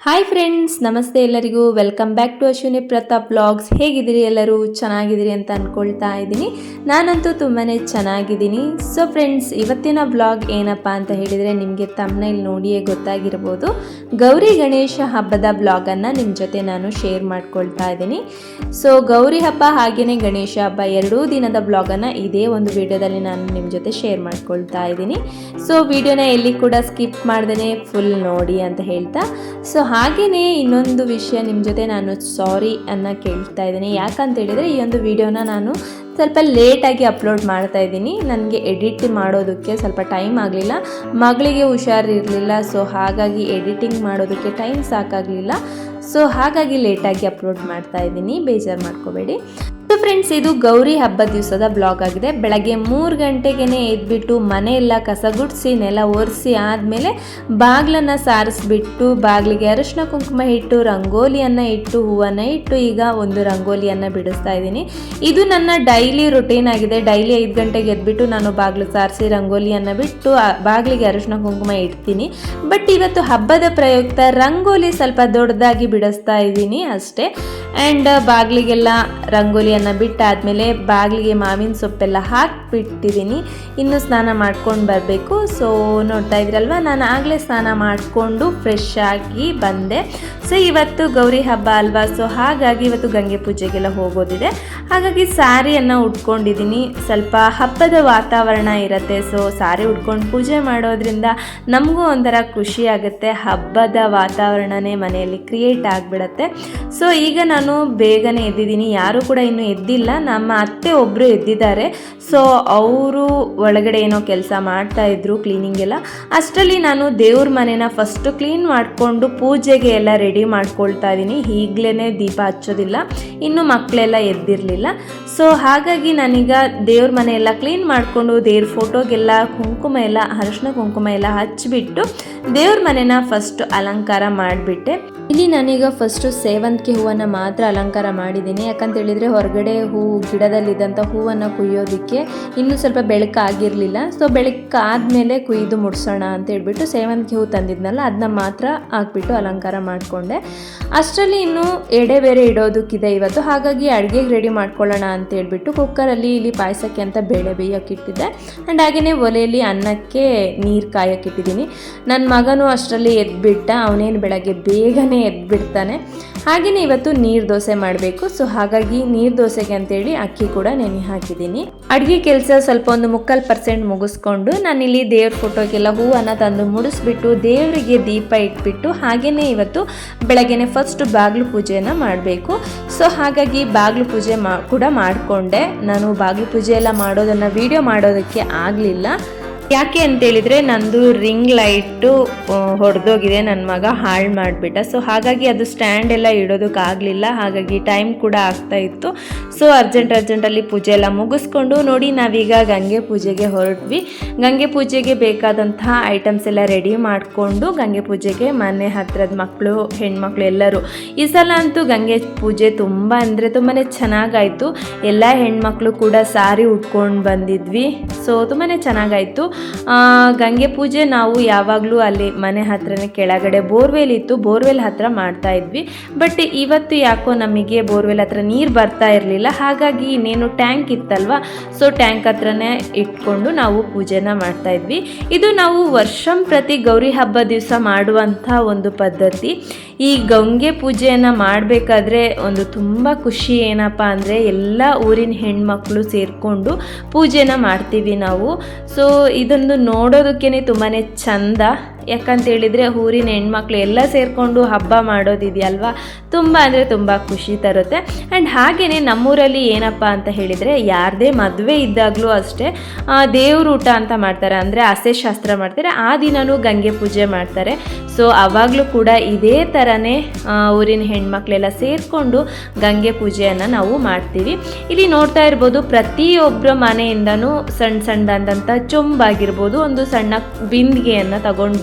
Hi friends ನಮಸ್ತೆ ಎಲ್ಲರಿಗೂ. Welcome back to Ashwini Pratap blogs ಹೇಗಿದ್ದೀರಿ ಎಲ್ಲರೂ? ಚೆನ್ನಾಗಿದ್ದೀರಿ ಅಂತ ಅಂದ್ಕೊಳ್ತಾ ಇದ್ದೀನಿ. ನಾನಂತೂ ತುಂಬಾ ಚೆನ್ನಾಗಿದ್ದೀನಿ. ಸೊ ಫ್ರೆಂಡ್ಸ್ ಇವತ್ತಿನ ಬ್ಲಾಗ್ ಏನಪ್ಪ ಅಂತ ಹೇಳಿದರೆ ನಿಮಗೆ ತಮ್ಮನೇಲಿ ನೋಡಿಯೇ ಗೊತ್ತಾಗಿರ್ಬೋದು. ಗೌರಿ ಗಣೇಶ ಹಬ್ಬದ ಬ್ಲಾಗನ್ನು ನಿಮ್ಮ ಜೊತೆ ನಾನು ಶೇರ್ ಮಾಡ್ಕೊಳ್ತಾ ಇದ್ದೀನಿ. ಸೊ ಗೌರಿ ಹಬ್ಬ ಹಾಗೆಯೇ ಗಣೇಶ ಹಬ್ಬ ಎರಡೂ ದಿನದ ಬ್ಲಾಗನ್ನು ಇದೇ ಒಂದು ವಿಡಿಯೋದಲ್ಲಿ ನಾನು ನಿಮ್ಮ ಜೊತೆ ಶೇರ್ ಮಾಡ್ಕೊಳ್ತಾ ಇದ್ದೀನಿ. ಸೊ ವಿಡಿಯೋನ ಎಲ್ಲಿ ಕೂಡ ಸ್ಕಿಪ್ ಮಾಡ್ದೇ ಫುಲ್ ನೋಡಿ ಅಂತ ಹೇಳ್ತಾ. ಸೊ ಹಾಗೆಯೇ ಇನ್ನೊಂದು ವಿಷಯ ನಿಮ್ಮ ಜೊತೆ ನಾನು ಸಾರಿ ಅನ್ನ ಕೇಳ್ತಾ ಇದ್ದೀನಿ. ಯಾಕಂತೇಳಿದರೆ ಈ ಒಂದು ವಿಡಿಯೋನ ನಾನು ಸ್ವಲ್ಪ ಲೇಟಾಗಿ ಅಪ್ಲೋಡ್ ಮಾಡ್ತಾ ಇದ್ದೀನಿ. ನನಗೆ ಎಡಿಟ್ ಮಾಡೋದಕ್ಕೆ ಸ್ವಲ್ಪ ಟೈಮ್ ಆಗಲಿಲ್ಲ. ಮಗಳಿಗೆ ಹುಷಾರಿರಲಿಲ್ಲ ಸೊ ಹಾಗಾಗಿ ಎಡಿಟಿಂಗ್ ಮಾಡೋದಕ್ಕೆ ಟೈಮ್ ಸಾಕಾಗಲಿಲ್ಲ. ಸೊ ಹಾಗಾಗಿ ಲೇಟಾಗಿ ಅಪ್ಲೋಡ್ ಮಾಡ್ತಾ ಇದ್ದೀನಿ. ಬೇಜಾರು ಮಾಡ್ಕೋಬೇಡಿ. ಸೊ ಫ್ರೆಂಡ್ಸ್ ಇದು ಗೌರಿ ಹಬ್ಬ ದಿವಸದ ಬ್ಲಾಗ್ ಆಗಿದೆ. ಬೆಳಗ್ಗೆ ಮೂರು ಗಂಟೆಗೆ ಎದ್ಬಿಟ್ಟು ಮನೆಯೆಲ್ಲ ಕಸ ಗುಡಿಸಿ, ನೆಲ ಒರೆಸಿ ಆದಮೇಲೆ ಬಾಗಿಲನ್ನು ಸಾರಿಸ್ಬಿಟ್ಟು, ಬಾಗಿಲಿಗೆ ಅರಶಿನ ಕುಂಕುಮ ಇಟ್ಟು, ರಂಗೋಲಿಯನ್ನು ಇಟ್ಟು, ಹೂವನ್ನು ಇಟ್ಟು ಈಗ ಒಂದು ರಂಗೋಲಿಯನ್ನು ಬಿಡಿಸ್ತಾ ಇದ್ದೀನಿ. ಇದು ನನ್ನ ಡೈಲಿ ರುಟೀನ್ ಆಗಿದೆ. ಡೈಲಿ ಐದು ಗಂಟೆಗೆ ಎದ್ಬಿಟ್ಟು ನಾನು ಬಾಗಿಲು ಸಾರಿಸಿ, ರಂಗೋಲಿಯನ್ನು ಬಿಟ್ಟು ಬಾಗ್ಲಿಗೆ ಅರಿಶಿನ ಕುಂಕುಮ ಇಡ್ತೀನಿ. ಬಟ್ ಇವತ್ತು ಹಬ್ಬದ ಪ್ರಯುಕ್ತ ರಂಗೋಲಿ ಸ್ವಲ್ಪ ದೊಡ್ಡದಾಗಿ ಬಿಡಿಸ್ತಾ ಇದ್ದೀನಿ ಅಷ್ಟೇ. ಆ್ಯಂಡ್ ಬಾಗಿಲಿಗೆಲ್ಲ ರಂಗೋಲಿಯನ್ನು ಬಿಟ್ಟಾದಮೇಲೆ ಬಾಗಿಲಿಗೆ ಮಾವಿನ ಸೊಪ್ಪೆಲ್ಲ ಹಾಕಿಬಿಟ್ಟಿದ್ದೀನಿ ಇನ್ನು ಸ್ನಾನ ಮಾಡ್ಕೊಂಡು ಬರಬೇಕು. ಸೊ ನೋಡ್ತಾ ಇದ್ರಲ್ವ? ನಾನು ಆಗಲೇ ಸ್ನಾನ ಮಾಡಿಕೊಂಡು ಫ್ರೆಶ್ ಆಗಿ ಬಂದೆ. ಸೊ ಇವತ್ತು ಗೌರಿ ಹಬ್ಬ ಅಲ್ವಾ? ಸೊ ಹಾಗಾಗಿ ಇವತ್ತು ಗಂಗೆ ಪೂಜೆಗೆಲ್ಲ ಹೋಗೋದಿದೆ. ಹಾಗಾಗಿ ಸ್ಯಾರಿಯನ್ನು ಉಟ್ಕೊಂಡಿದ್ದೀನಿ ಸ್ವಲ್ಪ ಹಬ್ಬದ ವಾತಾವರಣ ಇರುತ್ತೆ. ಸೊ ಸಾರಿ ಉಟ್ಕೊಂಡು ಪೂಜೆ ಮಾಡೋದ್ರಿಂದ ನಮಗೂ ಒಂಥರ ಖುಷಿ ಆಗುತ್ತೆ. ಹಬ್ಬದ ವಾತಾವರಣನೇ ಮನೆಯಲ್ಲಿ ಕ್ರಿಯೇಟ್ ಆಗಿಬಿಡತ್ತೆ. ಸೊ ಈಗ ನಾನು ಬೇಗನೆ ಎದ್ದಿದ್ದೀನಿ ಯಾರೂ ಕೂಡ ಇನ್ನೂ ಎದ್ದಿಲ್ಲ ನಮ್ಮ ಅತ್ತೆ ಒಬ್ಬರು ಎದ್ದಿದ್ದಾರೆ ಸೊ ಅವರು ಒಳಗಡೆ ಏನೋ ಕೆಲಸ ಮಾಡ್ತಾ ಇದ್ರು ಕ್ಲೀನಿಂಗ್ ಎಲ್ಲ. ಅಷ್ಟರಲ್ಲಿ ನಾನು ದೇವ್ರ ಮನೆನ ಫಸ್ಟು ಕ್ಲೀನ್ ಮಾಡಿಕೊಂಡು ಪೂಜೆಗೆ ಎಲ್ಲ ರೆಡಿ ಮಾಡ್ಕೊಳ್ತಾ ಇದ್ದೀನಿ. ಈಗಲೇ ದೀಪ ಹಚ್ಚೋದಿಲ್ಲ. ಇನ್ನು ಮಕ್ಕಳೆಲ್ಲ ಎದ್ದಿರಲಿಲ್ಲ. ಸೊ ಹಾಗಾಗಿ ನಾನೀಗ ದೇವ್ರ ಮನೆ ಎಲ್ಲ ಕ್ಲೀನ್ ಮಾಡಿಕೊಂಡು ದೇವ್ರ ಫೋಟೋಗೆಲ್ಲ ಕುಂಕುಮ ಎಲ್ಲ, ಅರಶಿನ ಕುಂಕುಮ ಎಲ್ಲ ಹಚ್ಚಿಬಿಟ್ಟು ದೇವ್ರ ಮನೆನ ಫಸ್ಟ್ ಅಲಂಕಾರ ಮಾಡಿಬಿಟ್ಟೆ. ಇಲ್ಲಿ ನಾನೀಗ ಫಸ್ಟು ಸೇವಂತಿಗೆ ಹೂವನ್ನು ಮಾತ್ರ ಅಲಂಕಾರ ಮಾಡಿದ್ದೀನಿ. ಯಾಕಂತ ಹೇಳಿದರೆ ಹೊರಗಡೆ ಹೂ ಗಿಡದಲ್ಲಿದ್ದಂಥ ಹೂವನ್ನು ಕುಯ್ಯೋದಕ್ಕೆ ಇನ್ನೂ ಸ್ವಲ್ಪ ಬೆಳಕಾಗಿರಲಿಲ್ಲ ಸೊ ಬೆಳಕಾದ್ಮೇಲೆ ಕುಯ್ದು ಮುಡ್ಸೋಣ ಅಂತ ಹೇಳ್ಬಿಟ್ಟು ಸೇವಂತಿಗೆ ಹೂ ತಂದಿದ್ನಲ್ಲ ಅದನ್ನ ಮಾತ್ರ ಹಾಕ್ಬಿಟ್ಟು ಅಲಂಕಾರ ಮಾಡಿಕೊಂಡೆ. ಅಷ್ಟರಲ್ಲಿ ಇನ್ನು ಎಡೆ ಬೇರೆ ಇಡೋದಕ್ಕಿದೆ ಇವತ್ತು. ಹಾಗಾಗಿ ಅಡುಗೆಗೆ ರೆಡಿ ಮಾಡ್ಕೊಳ್ಳೋಣ ಅಂತ ಹೇಳ್ಬಿಟ್ಟು ಕುಕ್ಕರಲ್ಲಿ ಇಲ್ಲಿ ಪಾಯಸಕ್ಕೆ ಅಂತ ಬೇಳೆ ಬೇಯೋಕ್ಕಿಟ್ಟಿದ್ದೆ ಆ್ಯಂಡ್ ಹಾಗೆಯೇ ಒಲೆಯಲ್ಲಿ ಅನ್ನಕ್ಕೆ ನೀರು ಕಾಯೋಕ್ಕಿಟ್ಟಿದ್ದೀನಿ ನನ್ನ ಮಗನೂ ಅಷ್ಟರಲ್ಲಿ ಎದ್ಬಿಟ್ಟ, ಅವನೇನು ಬೆಳಗ್ಗೆ ಬೇಗನೆ ಎದ್ಬಿಡ್ತಾನೆ. ಹಾಗೆಯೇ ಇವತ್ತು ನೀರು ದೋಸೆ ಮಾಡಬೇಕು. ಸೊ ಹಾಗಾಗಿ ನೀರು ದೋಸೆಗೆ ಅಂತೇಳಿ ಅಕ್ಕಿ ಕೂಡ ನೆನೆ ಹಾಕಿದ್ದೀನಿ. ಅಡುಗೆ ಕೆಲಸ ಸ್ವಲ್ಪ ಒಂದು ಮುಕ್ಕಾಲು ಪರ್ಸೆಂಟ್ ಮುಗಿಸ್ಕೊಂಡು ನಾನಿಲ್ಲಿ ದೇವ್ರ ಫೋಟೋಗೆಲ್ಲ ಹೂವನ್ನು ತಂದು ಮುಡಿಸ್ಬಿಟ್ಟು ದೇವರಿಗೆ ದೀಪ ಇಟ್ಬಿಟ್ಟು ಹಾಗೆಯೇ ಇವತ್ತು ಬೆಳಗ್ಗೆನೆ ಫಸ್ಟ್ ಬಾಗಿಲು ಪೂಜೆಯನ್ನು ಮಾಡಬೇಕು. ಸೊ ಹಾಗಾಗಿ ಬಾಗಿಲು ಪೂಜೆ ಮಾ, ಕೂಡ ಮಾಡಿಕೊಂಡೆ. ನಾನು ಬಾಗಿಲು ಪೂಜೆ ಎಲ್ಲ ಮಾಡೋದನ್ನು ವಿಡಿಯೋ ಮಾಡೋದಕ್ಕೆ ಆಗಲಿಲ್ಲ. ಯಾಕೆ ಅಂತೇಳಿದರೆ ನಂದು ರಿಂಗ್ ಲೈಟು ಹೊಡೆದೋಗಿದೆ. ನನ್ನ ಮಗ ಹಾಳು ಮಾಡಿಬಿಟ್ಟ. ಸೊ ಹಾಗಾಗಿ ಅದು ಸ್ಟ್ಯಾಂಡ್ ಎಲ್ಲ ಇಡೋದಕ್ಕಾಗಲಿಲ್ಲ ಹಾಗಾಗಿ ಟೈಮ್ ಕೂಡ ಆಗ್ತಾ ಇತ್ತು. ಸೊ ಅರ್ಜೆಂಟ್ ಅರ್ಜೆಂಟಲ್ಲಿ ಪೂಜೆ ಎಲ್ಲ ಮುಗಿಸ್ಕೊಂಡು ನೋಡಿ ನಾವೀಗ ಗಂಗೆ ಪೂಜೆಗೆ ಹೊರಟ್ವಿ. ಗಂಗೆ ಪೂಜೆಗೆ ಬೇಕಾದಂತಹ ಐಟಮ್ಸ್ ಎಲ್ಲ ರೆಡಿ ಮಾಡಿಕೊಂಡು ಗಂಗೆ ಪೂಜೆಗೆ ಮನೆ ಹತ್ತಿರದ ಮಕ್ಕಳು ಹೆಣ್ಮಕ್ಳು ಎಲ್ಲರೂ. ಈ ಸಲ ಅಂತೂ ಗಂಗೆ ಪೂಜೆ ತುಂಬ ಅಂದರೆ ತುಂಬಾ ಚೆನ್ನಾಗಾಯಿತು. ಎಲ್ಲ ಹೆಣ್ಮಕ್ಳು ಕೂಡ ಸಾರಿ ಉಟ್ಕೊಂಡು ಬಂದಿದ್ವಿ. ಸೊ ತುಂಬಾ ಚೆನ್ನಾಗಾಯಿತು. ಗಂಗೆ ಪೂಜೆ ನಾವು ಯಾವಾಗಲೂ ಅಲ್ಲಿ ಮನೆ ಹತ್ರನೇ ಕೆಳಗಡೆ ಬೋರ್ವೆಲ್ ಇತ್ತು. ಬೋರ್ವೆಲ್ ಹತ್ರ ಮಾಡ್ತಾ ಇದ್ವಿ. ಬಟ್ ಇವತ್ತು ಯಾಕೋ ನಮಗೆ ಬೋರ್ವೆಲ್ ಹತ್ರ ನೀರು ಬರ್ತಾ ಇರಲಿಲ್ಲ. ಹಾಗಾಗಿ ಇನ್ನೇನು ಟ್ಯಾಂಕ್ ಇತ್ತಲ್ವ? ಸೊ ಟ್ಯಾಂಕ್ ಹತ್ರನೇ ಇಟ್ಕೊಂಡು ನಾವು ಪೂಜೆನ ಮಾಡ್ತಾ ಇದ್ವಿ. ಇದು ನಾವು ವರ್ಷಂ ಪ್ರತಿ ಗೌರಿ ಹಬ್ಬ ದಿವಸ ಮಾಡುವಂಥ ಒಂದು ಪದ್ಧತಿ. ಈ ಗಂಗೆ ಪೂಜೆಯನ್ನು ಮಾಡಬೇಕಾದ್ರೆ ಒಂದು ತುಂಬ ಖುಷಿ ಏನಪ್ಪ ಅಂದರೆ ಎಲ್ಲ ಊರಿನ ಹೆಣ್ಮಕ್ಳು ಸೇರಿಕೊಂಡು ಪೂಜೆನ ಮಾಡ್ತೀವಿ ನಾವು. ಸೊ ಇದೊಂದು ನೋಡೋದಕ್ಕೇ ತುಂಬಾ ಚಂದ. ಯಾಕಂತ ಹೇಳಿದರೆ ಊರಿನ ಹೆಣ್ಮಕ್ಳು ಎಲ್ಲ ಸೇರಿಕೊಂಡು ಹಬ್ಬ ಮಾಡೋದಿದೆಯಲ್ವಾ? ತುಂಬ ಅಂದರೆ ತುಂಬ ಖುಷಿ ತರುತ್ತೆ. ಆ್ಯಂಡ್ ಹಾಗೆಯೇ ನಮ್ಮೂರಲ್ಲಿ ಏನಪ್ಪ ಅಂತ ಹೇಳಿದರೆ ಯಾರದೇ ಮದುವೆ ಇದ್ದಾಗಲೂ ಅಷ್ಟೇ ದೇವ್ರ ಊಟ ಅಂತ ಮಾಡ್ತಾರೆ. ಅಂದರೆ ಹಸೆ ಶಾಸ್ತ್ರ ಮಾಡ್ತಾರೆ. ಆ ದಿನವೂ ಗಂಗೆ ಪೂಜೆ ಮಾಡ್ತಾರೆ. ಸೊ ಆವಾಗಲೂ ಕೂಡ ಇದೇ ಥರನೇ ಊರಿನ ಹೆಣ್ಮಕ್ಳೆಲ್ಲ ಸೇರಿಕೊಂಡು ಗಂಗೆ ಪೂಜೆಯನ್ನು ನಾವು ಮಾಡ್ತೀವಿ. ಇಲ್ಲಿ ನೋಡ್ತಾ ಇರ್ಬೋದು ಪ್ರತಿಯೊಬ್ಬರ ಮನೆಯಿಂದನೂ ಸಣ್ಣ ಸಣ್ಣದಾದಂಥ ಚೊಂಬಾಗಿರ್ಬೋದು ಒಂದು ಸಣ್ಣ ಬಿಂದಿಗೆಯನ್ನು ತಗೊಂಡು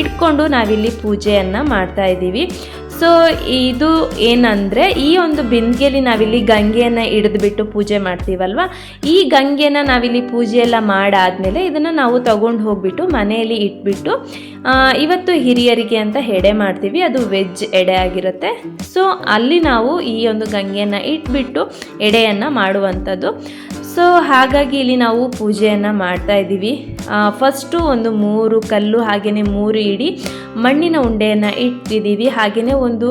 ಇಟ್ಕೊಂಡು ನಾವಿಲ್ಲಿ ಪೂಜೆಯನ್ನು ಮಾಡ್ತಾ ಇದ್ದೀವಿ. ಸೊ ಸೊ ಇದು ಏನಂದರೆ ಈ ಒಂದು ಬಿಂದಿಗೆಯಲ್ಲಿ ನಾವಿಲ್ಲಿ ಗಂಗೆಯನ್ನು ಹಿಡಿದ್ಬಿಟ್ಟು ಪೂಜೆ ಮಾಡ್ತೀವಲ್ವ? ಈ ಗಂಗೆನ ನಾವಿಲ್ಲಿ ಪೂಜೆ ಎಲ್ಲ ಮಾಡಾದಮೇಲೆ ಇದನ್ನು ನಾವು ತಗೊಂಡು ಹೋಗ್ಬಿಟ್ಟು ಮನೆಯಲ್ಲಿ ಇಟ್ಬಿಟ್ಟು ಇವತ್ತು ಹಿರಿಯರಿಗೆ ಅಂತ ಎಡೆ ಮಾಡ್ತೀವಿ. ಅದು ವೆಜ್ ಎಡೆ ಆಗಿರುತ್ತೆ. ಸೊ ಅಲ್ಲಿ ನಾವು ಈ ಒಂದು ಗಂಗೆಯನ್ನು ಇಟ್ಬಿಟ್ಟು ಎಡೆಯನ್ನು ಮಾಡುವಂಥದ್ದು. ಸೊ ಹಾಗಾಗಿ ಇಲ್ಲಿ ನಾವು ಪೂಜೆಯನ್ನು ಮಾಡ್ತಾ ಇದ್ದೀವಿ. ಫಸ್ಟು ಒಂದು ಮೂರು ಕಲ್ಲು ಹಾಗೆಯೇ ಮೂರು ಇಡಿ ಮಣ್ಣಿನ ಉಂಡೆಯನ್ನು ಇಟ್ಟಿದ್ದೀವಿ. ಹಾಗೆಯೇ ಒಂದು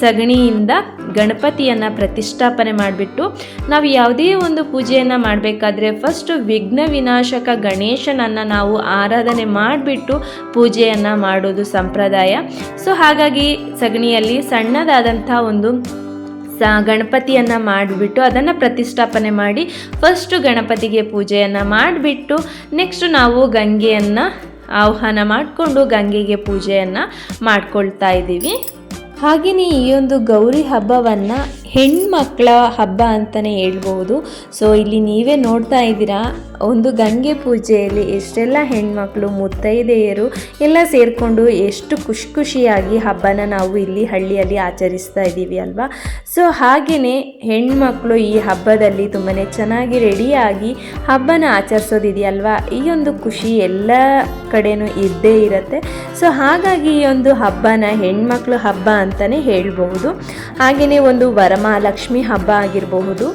ಸಗಣಿಯಿಂದ ಗಣಪತಿಯನ್ನು ಪ್ರತಿಷ್ಠಾಪನೆ ಮಾಡಿಬಿಟ್ಟು ನಾವು ಯಾವುದೇ ಒಂದು ಪೂಜೆಯನ್ನು ಮಾಡಬೇಕಾದ್ರೆ ಫಸ್ಟು ವಿಘ್ನ ವಿನಾಶಕ ಗಣೇಶನನ್ನು ನಾವು ಆರಾಧನೆ ಮಾಡಿಬಿಟ್ಟು ಪೂಜೆಯನ್ನು ಮಾಡೋದು ಸಂಪ್ರದಾಯ. ಸೊ ಹಾಗಾಗಿ ಸಗಣಿಯಲ್ಲಿ ಸಣ್ಣದಾದಂಥ ಒಂದು ಗಣಪತಿಯನ್ನು ಮಾಡಿಬಿಟ್ಟು ಅದನ್ನು ಪ್ರತಿಷ್ಠಾಪನೆ ಮಾಡಿ ಫಸ್ಟು ಗಣಪತಿಗೆ ಪೂಜೆಯನ್ನು ಮಾಡಿಬಿಟ್ಟು ನೆಕ್ಸ್ಟ್ ನಾವು ಗಂಗೆಯನ್ನು ಆಹ್ವಾನ ಮಾಡಿಕೊಂಡು ಗಂಗೆಗೆ ಪೂಜೆಯನ್ನು ಮಾಡ್ಕೊಳ್ತಾ ಇದ್ದೀವಿ. ಹಾಗೆಯೇ ಈ ಒಂದು ಗೌರಿ ಹಬ್ಬವನ್ನು ಹೆಣ್ಮಕ್ಳ ಹಬ್ಬ ಅಂತಲೇ ಹೇಳ್ಬೋದು. ಸೊ ಇಲ್ಲಿ ನೀವೇ ನೋಡ್ತಾ ಇದ್ದೀರಾ, ಒಂದು ಗಂಗೆ ಪೂಜೆಯಲ್ಲಿ ಎಷ್ಟೆಲ್ಲ ಹೆಣ್ಮಕ್ಳು, ಮುತ್ತೈದೆಯರು ಎಲ್ಲ ಸೇರಿಕೊಂಡು ಎಷ್ಟು ಖುಷಿ ಖುಷಿಯಾಗಿ ಹಬ್ಬನ ನಾವು ಇಲ್ಲಿ ಹಳ್ಳಿಯಲ್ಲಿ ಆಚರಿಸ್ತಾ ಇದ್ದೀವಿ ಅಲ್ವಾ? ಸೊ ಹಾಗೆಯೇ ಹೆಣ್ಮಕ್ಳು ಈ ಹಬ್ಬದಲ್ಲಿ ತುಂಬಾ ಚೆನ್ನಾಗಿ ರೆಡಿಯಾಗಿ ಹಬ್ಬನ ಆಚರಿಸೋದಿದೆಯಲ್ವಾ? ಈ ಒಂದು ಖುಷಿ ಎಲ್ಲ ಕಡೆನೂ ಇದ್ದೇ ಇರುತ್ತೆ. ಸೊ ಹಾಗಾಗಿ ಈ ಒಂದು ಹಬ್ಬನ ಹೆಣ್ಮಕ್ಳು ಹಬ್ಬ ಅಂತಲೇ ಹೇಳ್ಬೋದು. ಹಾಗೆಯೇ ಒಂದು ವರಮಹಾಲಕ್ಷ್ಮಿ ಹಬ್ಬ ಆಗಿರಬಹುದು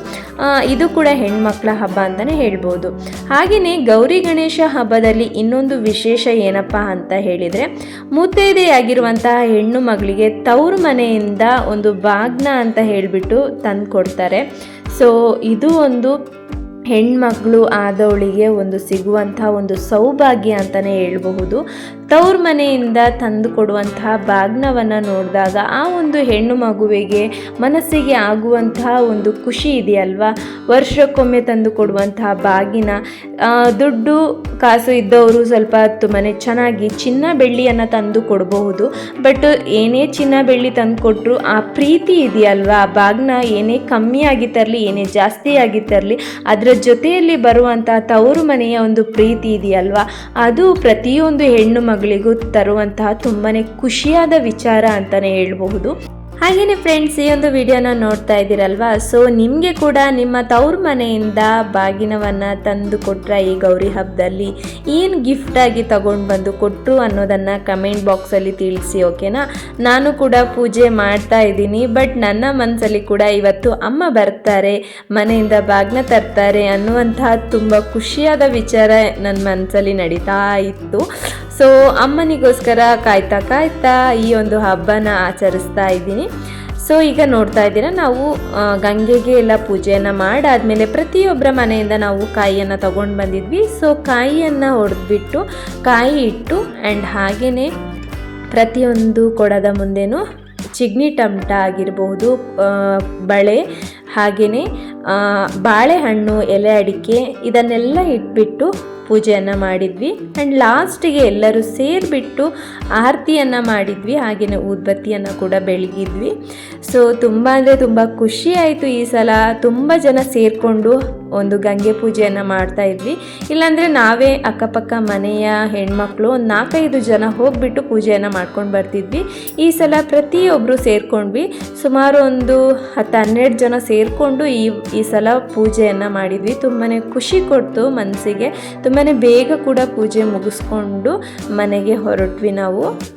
ಇದು ಕೂಡ ಹೆಣ್ಮಕ್ಳ ಹಬ್ಬ ಅಂತಲೇ ಹೇಳ್ಬೋದು. ಹಾಗೆಯೇ ಗೌರಿ ಗಣೇಶ ಹಬ್ಬದಲ್ಲಿ ಇನ್ನೊಂದು ವಿಶೇಷ ಏನಪ್ಪ ಅಂತ ಹೇಳಿದರೆ, ಮುತ್ತೈದೆಯಾಗಿರುವಂತಹ ಹೆಣ್ಣು ಮಗಳಿಗೆ ತವರು ಮನೆಯಿಂದ ಒಂದು ಬಾಗ್ನ ಅಂತ ಹೇಳಿಬಿಟ್ಟು ತಂದು ಕೊಡ್ತಾರೆ ಸೊ ಇದು ಒಂದು ಹೆಣ್ಮಗಳು ಆದವಳಿಗೆ ಒಂದು ಸಿಗುವಂಥ ಒಂದು ಸೌಭಾಗ್ಯ ಅಂತಲೇ ಹೇಳ್ಬಹುದು. ತವ್ರ ಮನೆಯಿಂದ ತಂದು ಕೊಡುವಂತಹ ಬಾಗ್ನವನ್ನು ನೋಡಿದಾಗ ಆ ಒಂದು ಹೆಣ್ಣು ಮಗುವಿಗೆ ಮನಸ್ಸಿಗೆ ಆಗುವಂತಹ ಒಂದು ಖುಷಿ ಇದೆಯಲ್ವಾ? ವರ್ಷಕ್ಕೊಮ್ಮೆ ತಂದು ಕೊಡುವಂತಹ ಬಾಗಿನ ದುಡ್ಡು, ಕಾಸು ಇದ್ದವರು ಸ್ವಲ್ಪ ತುಂಬಾ ಚೆನ್ನಾಗಿ ಚಿನ್ನ ಬೆಳ್ಳಿಯನ್ನು ತಂದು ಕೊಡಬಹುದು. ಬಟ್ ಏನೇ ಚಿನ್ನ ಬೆಳ್ಳಿ ತಂದು ಕೊಟ್ಟರು ಆ ಪ್ರೀತಿ ಇದೆಯಲ್ವಾ? ಆ ಬಾಗ್ನ ಏನೇ ಕಮ್ಮಿ ಆಗಿ ತರಲಿ, ಏನೇ ಜಾಸ್ತಿ ಆಗಿ ತರಲಿ, ಅದರ ಜೊತೆಯಲ್ಲಿ ಬರುವಂತಹ ತವರು ಮನೆಯ ಒಂದು ಪ್ರೀತಿ ಇದೆಯಲ್ವಾ? ಅದು ಪ್ರತಿಯೊಂದು ಹೆಣ್ಣು ಮಗಳಿಗೂ ತರುವಂತಹ ತುಂಬಾ ಖುಷಿಯಾದ ವಿಚಾರ ಅಂತಲೇ ಹೇಳ್ಬಹುದು. ಹಾಗೆಯೇ ಫ್ರೆಂಡ್ಸ್ ಈ ಒಂದು ವಿಡಿಯೋನ ನೋಡ್ತಾ ಇದ್ದೀರಲ್ವಾ? ಸೊ ನಿಮಗೆ ಕೂಡ ನಿಮ್ಮ ತವ್ರ ಮನೆಯಿಂದ ಬಾಗಿನವನ್ನು ತಂದು ಕೊಟ್ರ ಈ ಗೌರಿ ಹಬ್ಬದಲ್ಲಿ ಏನು ಗಿಫ್ಟಾಗಿ ತಗೊಂಡು ಬಂದು ಕೊಟ್ಟರು ಅನ್ನೋದನ್ನು ಕಮೆಂಟ್ ಬಾಕ್ಸಲ್ಲಿ ತಿಳಿಸಿ ಓಕೆನಾ ನಾನು ಕೂಡ ಪೂಜೆ ಮಾಡ್ತಾ ಇದ್ದೀನಿ ಬಟ್ ನನ್ನ ಮನಸ್ಸಲ್ಲಿ ಕೂಡ ಇವತ್ತು ಅಮ್ಮ ಬರ್ತಾರೆ, ಮನೆಯಿಂದ ಬಾಗ್ನ ತರ್ತಾರೆ ಅನ್ನುವಂತಹ ತುಂಬ ಖುಷಿಯಾದ ವಿಚಾರ ನನ್ನ ಮನಸ್ಸಲ್ಲಿ ನಡೀತಾ ಇತ್ತು. ಸೊ ಅಮ್ಮನಿಗೋಸ್ಕರ ಕಾಯ್ತಾ ಕಾಯ್ತಾ ಈ ಒಂದು ಹಬ್ಬನ ಆಚರಿಸ್ತಾ ಇದ್ದೀನಿ. ಸೊ ಈಗ ನೋಡ್ತಾ ಇದ್ದೀರಾ, ನಾವು ಗಂಗೆಗೆ ಎಲ್ಲ ಪೂಜೆಯನ್ನು ಮಾಡಾದಮೇಲೆ ಪ್ರತಿಯೊಬ್ಬರ ಮನೆಯಿಂದ ನಾವು ಕಾಯಿಯನ್ನು ತಗೊಂಡು ಬಂದಿದ್ವಿ. ಸೊ ಕಾಯಿಯನ್ನು ಹೊಡೆದ್ಬಿಟ್ಟು, ಕಾಯಿ ಇಟ್ಟು ಆ್ಯಂಡ್ ಹಾಗೆಯೇ ಪ್ರತಿಯೊಂದು ಕೊಡದ ಮುಂದೆನೂ ಚಿಗ್ನಿ ಟಮಟ ಆಗಿರಬಹುದು ಬಳೆ ಹಾಗೆಯೇ ಬಾಳೆಹಣ್ಣು, ಎಲೆ ಅಡಿಕೆ ಇದನ್ನೆಲ್ಲ ಇಟ್ಬಿಟ್ಟು ಪೂಜೆಯನ್ನು ಮಾಡಿದ್ವಿ. ಆ್ಯಂಡ್ ಲಾಸ್ಟಿಗೆ ಎಲ್ಲರೂ ಸೇರಿಬಿಟ್ಟು ಆರತಿಯನ್ನು ಮಾಡಿದ್ವಿ. ಹಾಗೆಯೇ ಊದ್ಬತ್ತಿಯನ್ನು ಕೂಡ ಬೆಳಗಿದ್ವಿ. ಸೊ ತುಂಬ ಅಂದರೆ ತುಂಬ ಖುಷಿ ಆಯಿತು ಈ ಸಲ. ತುಂಬ ಜನ ಸೇರಿಕೊಂಡು ಒಂದು ಗಂಗೆ ಪೂಜೆಯನ್ನು ಮಾಡ್ತಾ ಇದ್ವಿ. ಇಲ್ಲಾಂದರೆ ನಾವೇ ಅಕ್ಕಪಕ್ಕ ಮನೆಯ ಹೆಣ್ಮಕ್ಳು ಒಂದು ನಾಲ್ಕೈದು ಜನ ಹೋಗ್ಬಿಟ್ಟು ಪೂಜೆಯನ್ನು ಮಾಡ್ಕೊಂಡು ಬರ್ತಿದ್ವಿ. ಈ ಸಲ ಪ್ರತಿಯೊಬ್ಬರು ಸೇರ್ಕೊಂಡ್ವಿ. ಸುಮಾರು ಒಂದು ಹತ್ತು ಹನ್ನೆರಡು ಜನ ಸೇರಿಕೊಂಡು ಈ ಈ ಸಲ ಪೂಜೆಯನ್ನು ಮಾಡಿದ್ವಿ. ತುಂಬಾ ಖುಷಿ ಕೊಡ್ತು ಮನಸ್ಸಿಗೆ ತುಂಬಾ ಬೇಗ ಕೂಡ ಪೂಜೆ ಮುಗಿಸ್ಕೊಂಡು ಮನೆಗೆ ಹೊರಟ್ವಿ ನಾವು.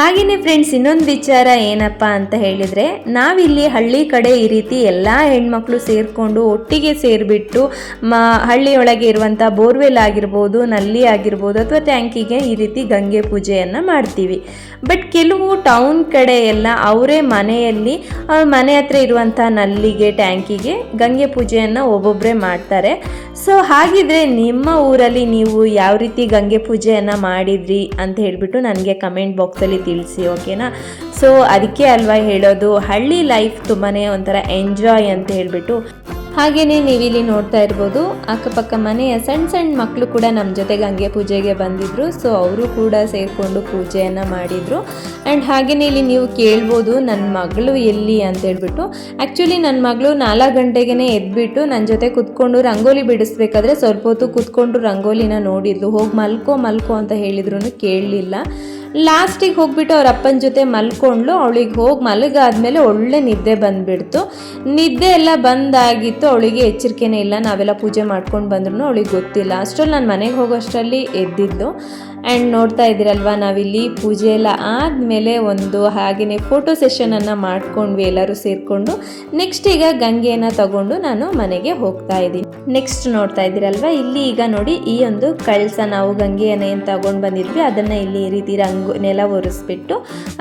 ಹಾಗೆಯೇ ಫ್ರೆಂಡ್ಸ್ ಇನ್ನೊಂದು ವಿಚಾರ ಏನಪ್ಪ ಅಂತ ಹೇಳಿದರೆ, ನಾವಿಲ್ಲಿ ಹಳ್ಳಿ ಕಡೆ ಈ ರೀತಿ ಎಲ್ಲ ಹೆಣ್ಮಕ್ಳು ಸೇರಿಕೊಂಡು ಒಟ್ಟಿಗೆ ಸೇರಿಬಿಟ್ಟು, ಮ, ಹಳ್ಳಿಯೊಳಗೆ ಇರುವಂಥ ಬೋರ್ವೆಲ್ ಆಗಿರ್ಬೋದು, ನಲ್ಲಿ ಆಗಿರ್ಬೋದು, ಅಥವಾ ಟ್ಯಾಂಕಿಗೆ ಈ ರೀತಿ ಗಂಗೆ ಪೂಜೆಯನ್ನು ಮಾಡ್ತೀವಿ. ಬಟ್ ಕೆಲವು ಟೌನ್ ಕಡೆ ಎಲ್ಲ ಅವರೇ ಮನೆಯಲ್ಲಿ ಅವ್ರ ಮನೆ ಹತ್ರ ಇರುವಂಥ ನಲ್ಲಿಗೆ, ಟ್ಯಾಂಕಿಗೆ ಗಂಗೆ ಪೂಜೆಯನ್ನು ಒಬ್ಬೊಬ್ಬರೇ ಮಾಡ್ತಾರೆ. ಸೊ ಹಾಗಿದ್ರೆ ನಿಮ್ಮ ಊರಲ್ಲಿ ನೀವು ಯಾವ ರೀತಿ ಗಂಗೆ ಪೂಜೆಯನ್ನು ಮಾಡಿದ್ರಿ ಅಂತ ಹೇಳಿಬಿಟ್ಟು ನನಗೆ ಕಮೆಂಟ್ ಬಾಕ್ಸಲ್ಲಿ ತಿಳಿಸಿ, ಓಕೆನಾ? ಸೊ ಅದಕ್ಕೆ ಅಲ್ವಾ ಹೇಳೋದು, ಹಳ್ಳಿ ಲೈಫ್ ತುಂಬಾ ಒಂಥರ ಎಂಜಾಯ್ ಅಂತ ಹೇಳಿಬಿಟ್ಟು. ಹಾಗೆಯೇ ನೀವಿಲ್ಲಿ ನೋಡ್ತಾ ಇರ್ಬೋದು, ಅಕ್ಕಪಕ್ಕ ಮನೆಯ ಸಣ್ಣ ಸಣ್ಣ ಮಕ್ಕಳು ಕೂಡ ನಮ್ಮ ಜೊತೆಗೆ ಹಂಗೆ ಪೂಜೆಗೆ ಬಂದಿದ್ರು. ಸೊ ಅವರು ಕೂಡ ಸೇರಿಕೊಂಡು ಪೂಜೆಯನ್ನು ಮಾಡಿದರು. ಆ್ಯಂಡ್ ಹಾಗೆಯೇ ಇಲ್ಲಿ ನೀವು ಕೇಳ್ಬೋದು ನನ್ನ ಮಗಳು ಎಲ್ಲಿ ಅಂತ ಹೇಳ್ಬಿಟ್ಟು. ಆ್ಯಕ್ಚುಲಿ ನನ್ನ ಮಗಳು ನಾಲ್ಕು ಗಂಟೆಗೆ ಎದ್ಬಿಟ್ಟು ನನ್ನ ಜೊತೆ ಕುತ್ಕೊಂಡು ರಂಗೋಲಿ ಬಿಡಿಸ್ಬೇಕಾದ್ರೆ ಸ್ವಲ್ಪ ಹೊತ್ತು ಕುತ್ಕೊಂಡು ರಂಗೋಲಿನ ನೋಡಿದ್ಲು. ಹೋಗಿ ಮಲ್ಕೋ ಮಲ್ಕೋ ಅಂತ ಹೇಳಿದ್ರು ಕೇಳಲಿಲ್ಲ. ಲಾಸ್ಟಿಗೆ ಹೋಗ್ಬಿಟ್ಟು ಅವ್ರ ಅಪ್ಪನ ಜೊತೆ ಮಲ್ಕೊಂಡ್ಲು. ಅವಳಿಗೆ ಹೋಗಿ ಮಲಗಾದ್ಮೇಲೆ ಒಳ್ಳೆ ನಿದ್ದೆ ಬಂದ್ಬಿಡ್ತು. ನಿದ್ದೆ ಎಲ್ಲ ಬಂದಾಗಿತ್ತು. ಅವಳಿಗೆ ಎಚ್ಚರಿಕೆನೇ ಇಲ್ಲ. ನಾವೆಲ್ಲ ಪೂಜೆ ಮಾಡ್ಕೊಂಡು ಬಂದ್ರು ಅವಳಿಗೆ ಗೊತ್ತಿಲ್ಲ. ಅಷ್ಟರಲ್ಲಿ ನಾನು ಮನೆಗೆ ಹೋಗೋಷ್ಟರಲ್ಲಿ ಎದ್ದಿದ್ದು. ಆ್ಯಂಡ್ ನೋಡ್ತಾ ಇದ್ದೀರಲ್ವ, ನಾವಿಲ್ಲಿ ಪೂಜೆ ಎಲ್ಲ ಆದಮೇಲೆ ಒಂದು ಹಾಗೆಯೇ ಫೋಟೋ ಸೆಷನನ್ನು ಮಾಡ್ಕೊಂಡ್ವಿ ಎಲ್ಲರೂ ಸೇರಿಕೊಂಡು. ನೆಕ್ಸ್ಟ್ ಈಗ ಗಂಗೆಯನ್ನು ತಗೊಂಡು ನಾನು ಮನೆಗೆ ಹೋಗ್ತಾ ಇದ್ದೀನಿ. ನೆಕ್ಸ್ಟ್ ನೋಡ್ತಾ ಇದ್ದೀರಲ್ವ, ಇಲ್ಲಿ ಈಗ ನೋಡಿ ಈ ಒಂದು ಕಳಸ ನಾವು ಗಂಗೆಯನ್ನು ಏನು ತಗೊಂಡು ಬಂದಿದ್ವಿ, ಅದನ್ನು ಇಲ್ಲಿ ಈ ರೀತಿ ರಂಗು, ನೆಲ ಒರೆಸ್ಬಿಟ್ಟು,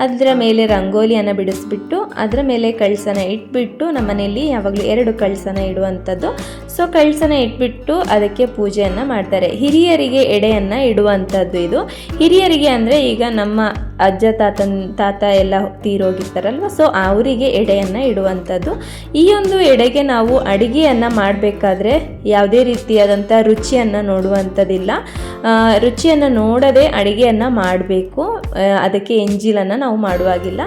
ಅದರ ಮೇಲೆ ರಂಗೋಲಿಯನ್ನು ಬಿಡಿಸ್ಬಿಟ್ಟು, ಅದರ ಮೇಲೆ ಕಳಸನ ಇಟ್ಬಿಟ್ಟು ನಮ್ಮ ಮನೆಯಲ್ಲಿ ಯಾವಾಗಲೂ ಎರಡು ಕಳಸನ ಇಡುವಂಥದ್ದು. ಸೊ ಕಳಸನ ಇಟ್ಬಿಟ್ಟು ಅದಕ್ಕೆ ಪೂಜೆಯನ್ನು ಮಾಡ್ತಾರೆ. ಹಿರಿಯರಿಗೆ ಎಡೆಯನ್ನು ಇಡುವಂಥದ್ದು ಇದು. ಹಿರಿಯರಿಗೆ ಅಂದರೆ ಈಗ ನಮ್ಮ ಅಜ್ಜ ತಾತನ್, ತಾತ ಎಲ್ಲ ತೀರೋಗಿರ್ತಾರಲ್ವ, ಸೊ ಅವರಿಗೆ ಎಡೆಯನ್ನು ಇಡುವಂಥದ್ದು. ಈ ಒಂದು ಎಡೆಗೆ ನಾವು ಅಡುಗೆಯನ್ನು ಮಾಡಬೇಕಾದ್ರೆ ಯಾವುದೇ ರೀತಿಯಾದಂಥ ರುಚಿಯನ್ನು ನೋಡುವಂಥದ್ದಿಲ್ಲ. ರುಚಿಯನ್ನು ನೋಡದೆ ಅಡುಗೆಯನ್ನು ಮಾಡಬೇಕು. ಅದಕ್ಕೆ ಎಂಜಿಲನ್ನು ನಾವು ಮಾಡುವಾಗಿಲ್ಲ.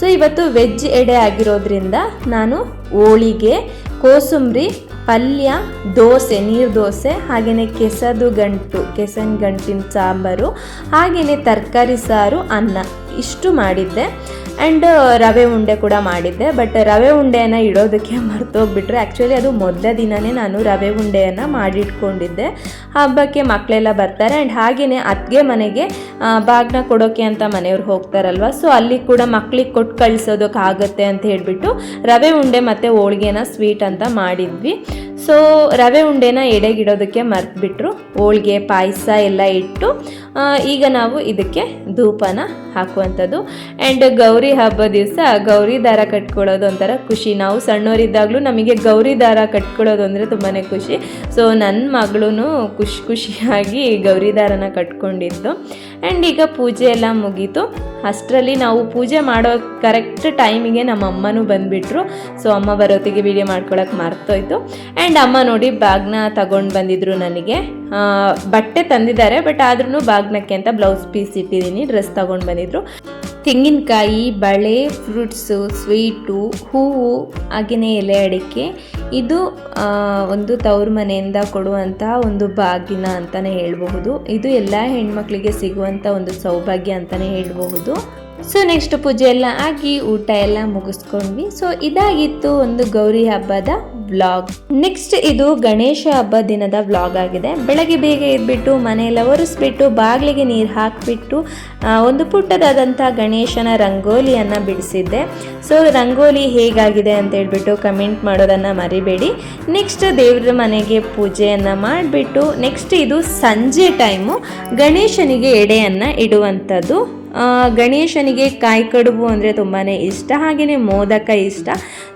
ಸೊ ಇವತ್ತು ವೆಜ್ ಎಡೆ ಆಗಿರೋದ್ರಿಂದ ನಾನು ಹೋಳಿಗೆ, ಕೋಸುಂಬರಿ ಪಲ್ಯ, ದೋಸೆ, ನೀರು ದೋಸೆ ಹಾಗೆಯೇ ಕೆಸದು ಗಂಟು, ಕೆಸನ್ ಗಂಟಿನ ಸಾಂಬಾರು ಹಾಗೆಯೇ ತರಕಾರಿ ಸಾರು, ಅನ್ನ. ಇಷ್ಟು ಮಾಡಿದ್ದೆ. ಆ್ಯಂಡ್ ರವೆ ಉಂಡೆ ಕೂಡ ಮಾಡಿದ್ದೆ ಬಟ್ ರವೆ ಉಂಡೆಯನ್ನು ಇಡೋದಕ್ಕೆ ಮರ್ತೋಗ್ಬಿಟ್ರೆ. ಆ್ಯಕ್ಚುಲಿ ಅದು ಮೊದಲ ದಿನವೇ ನಾನು ರವೆ ಉಂಡೆಯನ್ನು ಮಾಡಿಟ್ಕೊಂಡಿದ್ದೆ. ಹಬ್ಬಕ್ಕೆ ಮಕ್ಕಳೆಲ್ಲ ಬರ್ತಾರೆ ಆ್ಯಂಡ್ ಹಾಗೆಯೇ ಅತ್ತಿಗೆ ಮನೆಗೆ ಬಾಗ್ನ ಕೊಡೋಕೆ ಅಂತ ಮನೆಯವ್ರು ಹೋಗ್ತಾರಲ್ವ ಸೊ ಅಲ್ಲಿ ಕೂಡ ಮಕ್ಳಿಗೆ ಕೊಟ್ಟು ಕಳಿಸೋದಕ್ಕಾಗತ್ತೆ ಅಂತ ಹೇಳಿಬಿಟ್ಟು ರವೆ ಉಂಡೆ ಮತ್ತು ಹೋಳಿಗೆನ ಸ್ವೀಟ್ ಅಂತ ಮಾಡಿದ್ವಿ. ಸೊ ರವೆ ಉಂಡೆನ ಎಡೆಗಿಡೋದಕ್ಕೆ ಮರೆತುಬಿಟ್ರು. ಹೋಳಿಗೆ, ಪಾಯಸ ಎಲ್ಲ ಇಟ್ಟು ಈಗ ನಾವು ಇದಕ್ಕೆ ಧೂಪನ ಹಾಕುವಂಥದ್ದು. ಆ್ಯಂಡ್ ಗೌರಿ ಹಬ್ಬ ದಿವಸ ಗೌರಿ ದಾರ ಕಟ್ಕೊಳ್ಳೋದು ಒಂಥರ ಖುಷಿ. ನಾವು ಸಣ್ಣವರಿದ್ದಾಗಲೂ ನಮಗೆ ಗೌರಿ ದಾರ ಕಟ್ಕೊಳ್ಳೋದು ಅಂದರೆ ತುಂಬಾ ಖುಷಿ. ಸೊ ನನ್ನ ಮಗಳೂ ಖುಷಿ ಖುಷಿಯಾಗಿ ಗೌರಿ ದಾರನ ಕಟ್ಕೊಂಡಿದ್ದು. ಆ್ಯಂಡ್ ಈಗ ಪೂಜೆ ಎಲ್ಲ ಮುಗೀತು. ಅಷ್ಟರಲ್ಲಿ ನಾವು ಪೂಜೆ ಮಾಡೋ ಕರೆಕ್ಟ್ ಟೈಮಿಗೆ ನಮ್ಮ ಅಮ್ಮನೂ ಬಂದುಬಿಟ್ರು. ಸೊ ಅಮ್ಮ ಬರೋತ್ತಿಗೆ ವಿಡಿಯೋ ಮಾಡ್ಕೊಳಕ್ಕೆ ಮರ್ತೋಯ್ತು. ಆ್ಯಂಡ್ ಅಮ್ಮ ನೋಡಿ ಬ್ಯಾಗ್ನ ತಗೊಂಡು ಬಂದಿದ್ರು ನನಗೆ. ಬಟ್ಟೆ ತಂದಿದ್ದಾರೆ ಬಟ್ ಆದ್ರೂ ಬಾಗ್ನಕ್ಕೆ ಅಂತ ಬ್ಲೌಸ್ ಪೀಸ್ ಇಟ್ಟಿದ್ದೀನಿ ಡ್ರೆಸ್ ತಗೊಂಡು ಬಂದಿದ್ರು. ತೆಂಗಿನಕಾಯಿ, ಬಳೆ ಫ್ರೂಟ್ಸು ಸ್ವೀಟು ಹೂವು ಹಾಗೆಯೇ ಎಲೆ ಅಡಿಕೆ. ಇದು ಒಂದು ತವ್ರ ಮನೆಯಿಂದ ಕೊಡುವಂತಹ ಒಂದು ಬಾಗಿನ ಅಂತಲೇ ಹೇಳಬಹುದು. ಇದು ಎಲ್ಲ ಹೆಣ್ಮಕ್ಳಿಗೆ ಸಿಗುವಂಥ ಒಂದು ಸೌಭಾಗ್ಯ ಅಂತಲೇ ಹೇಳಬಹುದು. ಸೊ ನೆಕ್ಸ್ಟ್ ಪೂಜೆ ಎಲ್ಲ ಆಗಿ ಊಟ ಎಲ್ಲ ಮುಗಿಸ್ಕೊಂಡ್ವಿ. ಸೊ ಇದಾಗಿತ್ತು ಒಂದು ಗೌರಿ ಹಬ್ಬದ ವ್ಲಾಗ್ ನೆಕ್ಸ್ಟ್ ಇದು ಗಣೇಶ ಹಬ್ಬ ದಿನದ ವ್ಲಾಗ್ ಆಗಿದೆ. ಬೆಳಗ್ಗೆ ಬೇಗ ಎದ್ಬಿಟ್ಟು, ಮನೆಯೆಲ್ಲ ಒರೆಸ್ಬಿಟ್ಟು, ಬಾಗಿಲಿಗೆ ನೀರು ಹಾಕಿಬಿಟ್ಟು ಒಂದು ಪುಟ್ಟದಾದಂಥ ಗಣೇಶನ ರಂಗೋಲಿಯನ್ನು ಬಿಡಿಸಿದ್ದೆ. ಸೊ ರಂಗೋಲಿ ಹೇಗಾಗಿದೆ ಅಂತ ಹೇಳ್ಬಿಟ್ಟು ಕಮೆಂಟ್ ಮಾಡೋದನ್ನು ಮರಿಬೇಡಿ. ನೆಕ್ಸ್ಟ್ ದೇವ್ರ ಮನೆಗೆ ಪೂಜೆಯನ್ನು ಮಾಡಿಬಿಟ್ಟು ನೆಕ್ಸ್ಟ್ ಇದು ಸಂಜೆ ಟೈಮು ಗಣೇಶನಿಗೆ ಎಡೆಯನ್ನು ಇಡುವಂಥದ್ದು. ಗಣೇಶನಿಗೆ ಕಾಯಿ ಕಡುಬು ಅಂದರೆ ತುಂಬಾ ಇಷ್ಟ ಹಾಗೆಯೇ ಮೋದಕ ಇಷ್ಟ.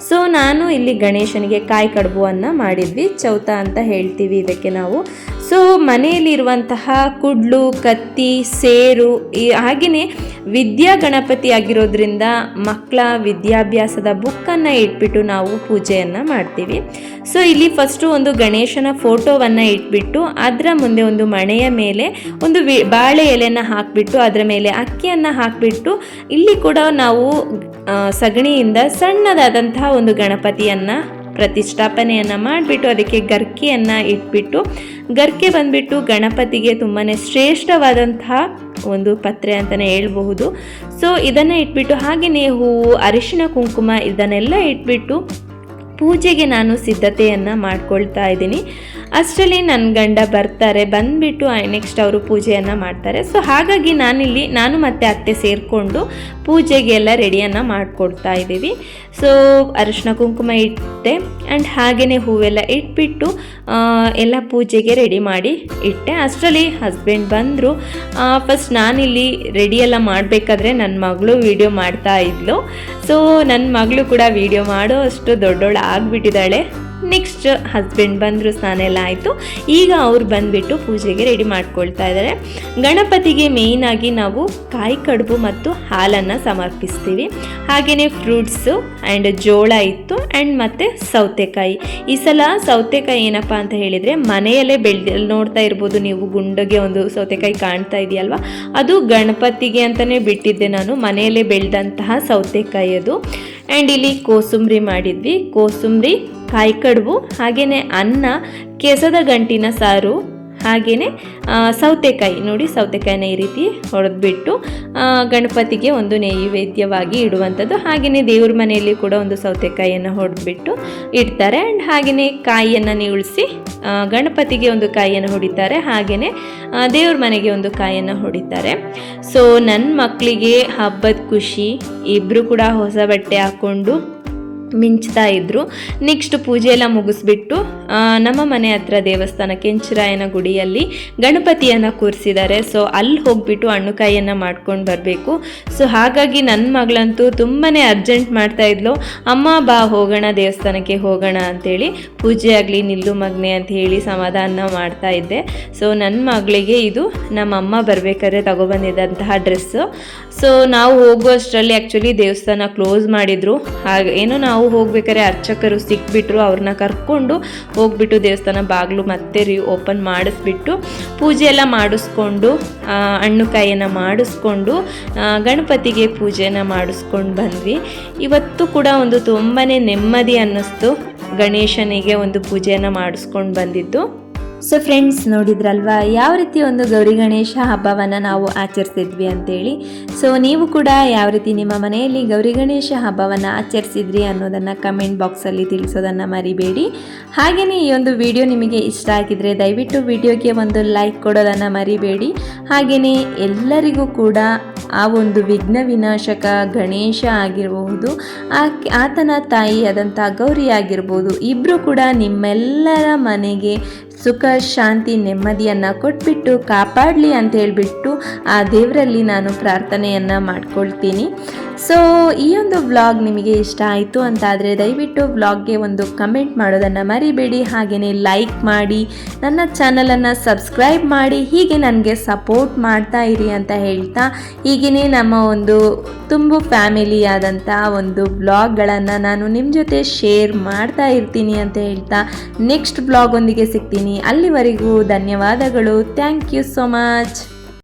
ಸೊ ನಾನು ಇಲ್ಲಿ ಗಣೇಶನಿಗೆ ಕಾಯಿ ಕಡುಬುವನ್ನು ಮಾಡಿದ್ವಿ. ಚೌತ ಅಂತ ಹೇಳ್ತೀವಿ ಇದಕ್ಕೆ ನಾವು. ಸೊ ಮನೆಯಲ್ಲಿರುವಂತಹ ಕುಡ್ಲು, ಕತ್ತಿ, ಸೇರು ಈ ಹಾಗೆಯೇ ವಿದ್ಯಾ ಗಣಪತಿ ಆಗಿರೋದ್ರಿಂದ ಮಕ್ಕಳ ವಿದ್ಯಾಭ್ಯಾಸದ ಬುಕ್ಕನ್ನು ಇಟ್ಬಿಟ್ಟು ನಾವು ಪೂಜೆಯನ್ನು ಮಾಡ್ತೀವಿ. ಸೊ ಇಲ್ಲಿ ಫಸ್ಟು ಒಂದು ಗಣೇಶನ ಫೋಟೋವನ್ನು ಇಟ್ಬಿಟ್ಟು ಅದರ ಮುಂದೆ ಒಂದು ಮಣೆಯ ಮೇಲೆ ಒಂದು ವಿ, ಬಾಳೆ ಎಲೆಯನ್ನು ಹಾಕಿಬಿಟ್ಟು ಅದರ ಮೇಲೆ ಅಕ್ಕಿಯನ್ನು ಹಾಕಿಬಿಟ್ಟು ಇಲ್ಲಿ ಕೂಡ ನಾವು ಸಗಣಿಯಿಂದ ಸಣ್ಣದಾದಂತಹ ಒಂದು ಗಣಪತಿಯನ್ನು ಪ್ರತಿಷ್ಠಾಪನೆಯನ್ನು ಮಾಡಿಬಿಟ್ಟು ಅದಕ್ಕೆ ಗರ್ಕೆಯನ್ನು ಇಟ್ಬಿಟ್ಟು, ಗರ್ಕೆ ಬಂದ್ಬಿಟ್ಟು ಗಣಪತಿಗೆ ತುಂಬಾ ಶ್ರೇಷ್ಠವಾದಂತಹ ಒಂದು ಪತ್ರೆ ಅಂತಲೇ ಹೇಳಬಹುದು. ಸೊ ಇದನ್ನು ಇಟ್ಬಿಟ್ಟು ಹಾಗೆಯೇ ಹೂವು, ಅರಿಶಿನ, ಕುಂಕುಮ ಇದನ್ನೆಲ್ಲ ಇಟ್ಬಿಟ್ಟು ಪೂಜೆಗೆ ನಾನು ಸಿದ್ಧತೆಯನ್ನು ಮಾಡ್ಕೊಳ್ತಾ ಇದ್ದೀನಿ. ಅಷ್ಟರಲ್ಲಿ ನನ್ನ ಗಂಡ ಬರ್ತಾರೆ, ಬಂದುಬಿಟ್ಟು ನೆಕ್ಸ್ಟ್ ಅವರು ಪೂಜೆಯನ್ನು ಮಾಡ್ತಾರೆ. ಸೊ ಹಾಗಾಗಿ ನಾನಿಲ್ಲಿ, ನಾನು ಮತ್ತೆ ಅತ್ತೆ ಸೇರಿಕೊಂಡು ಪೂಜೆಗೆಲ್ಲ ರೆಡಿಯನ್ನು ಮಾಡಿಕೊಡ್ತಾ ಇದ್ದೀವಿ. ಸೊ ಅರಶಿನ ಕುಂಕುಮ ಇಟ್ಟೆ ಆ್ಯಂಡ್ ಹಾಗೆಯೇ ಹೂವೆಲ್ಲ ಇಟ್ಬಿಟ್ಟು ಎಲ್ಲ ಪೂಜೆಗೆ ರೆಡಿ ಮಾಡಿ ಇಟ್ಟೆ. ಅಷ್ಟರಲ್ಲಿ ಹಸ್ಬೆಂಡ್ ಬಂದರು. ಫಸ್ಟ್ ನಾನಿಲ್ಲಿ ರೆಡಿಯೆಲ್ಲ ಮಾಡಬೇಕಾದ್ರೆ ನನ್ನ ಮಗಳು ವಿಡಿಯೋ ಮಾಡ್ತಾ ಇದ್ಲು. ಸೊ ನನ್ನ ಮಗಳು ಕೂಡ ವೀಡಿಯೋ ಮಾಡೋ ಅಷ್ಟು ದೊಡ್ಡವಳು ಆಗಿಬಿಟ್ಟಿದ್ದಾಳೆ. ನೆಕ್ಸ್ಟ್ ಹಸ್ಬೆಂಡ್ ಬಂದರು ಸ್ನಾನ ಎಲ್ಲ ಆಯಿತು. ಈಗ ಅವ್ರು ಬಂದುಬಿಟ್ಟು ಪೂಜೆಗೆ ರೆಡಿ ಮಾಡ್ಕೊಳ್ತಾ ಇದ್ದಾರೆ ಗಣಪತಿಗೆ ಮೇಯ್ನಾಗಿ ನಾವು ಕಾಯಿ ಕಡುಬು ಮತ್ತು ಹಾಲನ್ನು ಸಮರ್ಪಿಸ್ತೀವಿ. ಹಾಗೆಯೇ ಫ್ರೂಟ್ಸು ಆ್ಯಂಡ್ ಜೋಳ ಇತ್ತು ಆ್ಯಂಡ್ ಮತ್ತು ಸೌತೆಕಾಯಿ. ಈ ಸಲ ಸೌತೆಕಾಯಿ ಏನಪ್ಪ ಅಂತ ಹೇಳಿದರೆ ಮನೆಯಲ್ಲೇ ಬೆಳೆದ ನೋಡ್ತಾ ಇರ್ಬೋದು ನೀವು, ಗುಂಡಗೆ ಒಂದು ಸೌತೆಕಾಯಿ ಕಾಣ್ತಾ ಇದೆಯಲ್ವ? ಅದು ಗಣಪತಿಗೆ ಅಂತಲೇ ಬಿಟ್ಟಿದ್ದೆ ನಾನು, ಮನೆಯಲ್ಲೇ ಬೆಳೆದಂತಹ ಸೌತೆಕಾಯಿ ಅದು. ಆ್ಯಂಡ್ ಇಲ್ಲಿ ಕೋಸುಂಬರಿ ಮಾಡಿದ್ವಿ. ಕೋಸುಂಬರಿ ಕಾಯಿ ಕಡುಬು ಹಾಗೆಯೇ ಅನ್ನ, ಕೆಸದ ಗಂಟಿನ ಸಾರು ಹಾಗೆಯೇ ಸೌತೆಕಾಯಿ. ನೋಡಿ, ಸೌತೆಕಾಯಿನ ಈ ರೀತಿ ಹೊಡೆದ್ಬಿಟ್ಟು ಗಣಪತಿಗೆ ಒಂದು ನೈವೇದ್ಯವಾಗಿ ಇಡುವಂಥದ್ದು. ಹಾಗೆಯೇ ದೇವ್ರ ಮನೆಯಲ್ಲಿ ಕೂಡ ಒಂದು ಸೌತೆಕಾಯಿಯನ್ನು ಹೊಡೆದ್ಬಿಟ್ಟು ಇಡ್ತಾರೆ. ಆ್ಯಂಡ್ ಹಾಗೆಯೇ ಕಾಯಿಯನ್ನು ನೀಳಿಸಿ ಗಣಪತಿಗೆ ಒಂದು ಕಾಯಿಯನ್ನು ಹೊಡಿತಾರೆ. ಹಾಗೆಯೇ ದೇವ್ರ ಮನೆಗೆ ಒಂದು ಕಾಯಿಯನ್ನು ಹೊಡಿತಾರೆ. ಸೊ ನನ್ನ ಮಕ್ಕಳಿಗೆ ಹಬ್ಬದ ಖುಷಿ ಇಬ್ಬರು ಕೂಡ ಹೊಸ ಬಟ್ಟೆ ಹಾಕ್ಕೊಂಡು ಮಿಂಚ್ತಾ ಇದ್ದರು ನೆಕ್ಸ್ಟ್ ಪೂಜೆ ಎಲ್ಲ ಮುಗಿಸ್ಬಿಟ್ಟು ನಮ್ಮ ಮನೆ ಹತ್ರ ದೇವಸ್ಥಾನ ಕೆಂಚರಾಯನ ಗುಡಿಯಲ್ಲಿ ಗಣಪತಿಯನ್ನು ಕೂರಿಸಿದ್ದಾರೆ. ಸೊ ಅಲ್ಲಿ ಹೋಗ್ಬಿಟ್ಟು ಹಣ್ಣುಕಾಯಿಯನ್ನು ಮಾಡ್ಕೊಂಡು ಬರಬೇಕು. ಸೊ ಹಾಗಾಗಿ ನನ್ನ ಮಗಳಂತೂ ತುಂಬಾ ಅರ್ಜೆಂಟ್ ಮಾಡ್ತಾ ಇದ್ಲು. ಅಮ್ಮ, ಬಾ, ಹೋಗೋಣ, ದೇವಸ್ಥಾನಕ್ಕೆ ಹೋಗೋಣ ಅಂತೇಳಿ ಪೂಜೆ ಆಗಲಿ, ನಿಲ್ಲು ಮಗ್ನೆ ಅಂತ ಹೇಳಿ ಸಮಾಧಾನ ಮಾಡ್ತಾ ಇದ್ದೆ. ಸೊ ನನ್ನ ಮಗಳಿಗೆ ಇದು ನಮ್ಮ ಅಮ್ಮ ಬರಬೇಕಾದ್ರೆ ತಗೊಬಂದಿದ್ದಂತಹ ಡ್ರೆಸ್ಸು ಸೊ ನಾವು ಹೋಗುವಷ್ಟರಲ್ಲಿ ಆ್ಯಕ್ಚುಲಿ ದೇವಸ್ಥಾನ ಕ್ಲೋಸ್ ಮಾಡಿದರು. ಹಾಗೆ, ಏನೋ ನಾವು ಹೋಗ್ಬೇಕಾದ್ರೆ ಅರ್ಚಕರು ಸಿಕ್ಬಿಟ್ರು, ಅವ್ರನ್ನ ಕರ್ಕೊಂಡು ಹೋಗ್ಬಿಟ್ಟು ದೇವಸ್ಥಾನ ಬಾಗಿಲು ಮತ್ತೆ ರೀ ಓಪನ್ ಮಾಡಿಸ್ಬಿಟ್ಟು ಪೂಜೆ ಎಲ್ಲ ಮಾಡಿಸ್ಕೊಂಡು ಹಣ್ಣು ಕಾಯಿಯನ್ನು ಮಾಡಿಸ್ಕೊಂಡು ಗಣಪತಿಗೆ ಪೂಜೆನ ಮಾಡಿಸ್ಕೊಂಡು ಬಂದ್ವಿ. ಇವತ್ತು ಕೂಡ ಒಂದು ತುಂಬಾ ನೆಮ್ಮದಿ ಅನ್ನಿಸ್ತು ಗಣೇಶನಿಗೆ ಒಂದು ಪೂಜೆಯನ್ನು ಮಾಡಿಸ್ಕೊಂಡು ಬಂದಿದ್ದು. ಸೊ ಫ್ರೆಂಡ್ಸ್ ನೋಡಿದ್ರಲ್ವಾ? ಯಾವ ರೀತಿ ಒಂದು ಗೌರಿ ಗಣೇಶ ಹಬ್ಬವನ್ನು ನಾವು ಆಚರಿಸಿದ್ವಿ ಅಂತೇಳಿ. ಸೊ ನೀವು ಕೂಡ ಯಾವ ರೀತಿ ನಿಮ್ಮ ಮನೆಯಲ್ಲಿ ಗೌರಿ ಗಣೇಶ ಹಬ್ಬವನ್ನು ಆಚರಿಸಿದ್ರಿ ಅನ್ನೋದನ್ನು ಕಮೆಂಟ್ ಬಾಕ್ಸಲ್ಲಿ ತಿಳಿಸೋದನ್ನು ಮರಿಬೇಡಿ. ಹಾಗೆಯೇ ಈ ಒಂದು ವಿಡಿಯೋ ನಿಮಗೆ ಇಷ್ಟ ಆಗಿದರೆ ದಯವಿಟ್ಟು ವಿಡಿಯೋಗೆ ಒಂದು ಲೈಕ್ ಕೊಡೋದನ್ನು ಮರಿಬೇಡಿ. ಹಾಗೆಯೇ ಎಲ್ಲರಿಗೂ ಕೂಡ ಆ ಒಂದು ವಿಘ್ನ ವಿನಾಶಕ ಗಣೇಶ ಆಗಿರಬಹುದು ಆತನ ತಾಯಿಯಾದಂಥ ಗೌರಿ ಆಗಿರ್ಬೋದು ಇಬ್ಬರು ಕೂಡ ನಿಮ್ಮೆಲ್ಲರ ಮನೆಗೆ ಸುಖ ಶಾಂತಿ ನೆಮ್ಮದಿಯನ್ನು ಕೊಟ್ಬಿಟ್ಟು ಕಾಪಾಡಲಿ ಅಂತ ಹೇಳಿಬಿಟ್ಟು ಆ ದೇವರಲ್ಲಿ ನಾನು ಪ್ರಾರ್ಥನೆಯನ್ನು ಮಾಡ್ಕೊಳ್ತೀನಿ. ಸೊ ಈ ಒಂದು ವ್ಲಾಗ್ ನಿಮಗೆ ಇಷ್ಟ ಆಯಿತು ಅಂತಾದರೆ ದಯವಿಟ್ಟು ವ್ಲಾಗ್ಗೆ ಒಂದು ಕಮೆಂಟ್ ಮಾಡೋದನ್ನು ಮರಿಬೇಡಿ. ಹಾಗೆಯೇ ಲೈಕ್ ಮಾಡಿ, ನನ್ನ ಚಾನಲನ್ನು ಸಬ್ಸ್ಕ್ರೈಬ್ ಮಾಡಿ, ಹೀಗೆ ನನಗೆ ಸಪೋರ್ಟ್ ಮಾಡ್ತಾ ಇರಿ ಅಂತ ಹೇಳ್ತಾ ಹೀಗೆಯೇ ನಮ್ಮ ಒಂದು ತುಂಬು ಫ್ಯಾಮಿಲಿ ಆದಂಥ ಒಂದು ವ್ಲಾಗ್ಗಳನ್ನು ನಾನು ನಿಮ್ಮ ಜೊತೆ ಶೇರ್ ಮಾಡ್ತಾ ಇರ್ತೀನಿ ಅಂತ ಹೇಳ್ತಾ ನೆಕ್ಸ್ಟ್ ಬ್ಲಾಗ್ ಒಂದಿಗೆ ಸಿಗ್ತೀನಿ. ಅಲ್ಲಿವರೆಗೂ ಧನ್ಯವಾದಗಳು. Thank you so much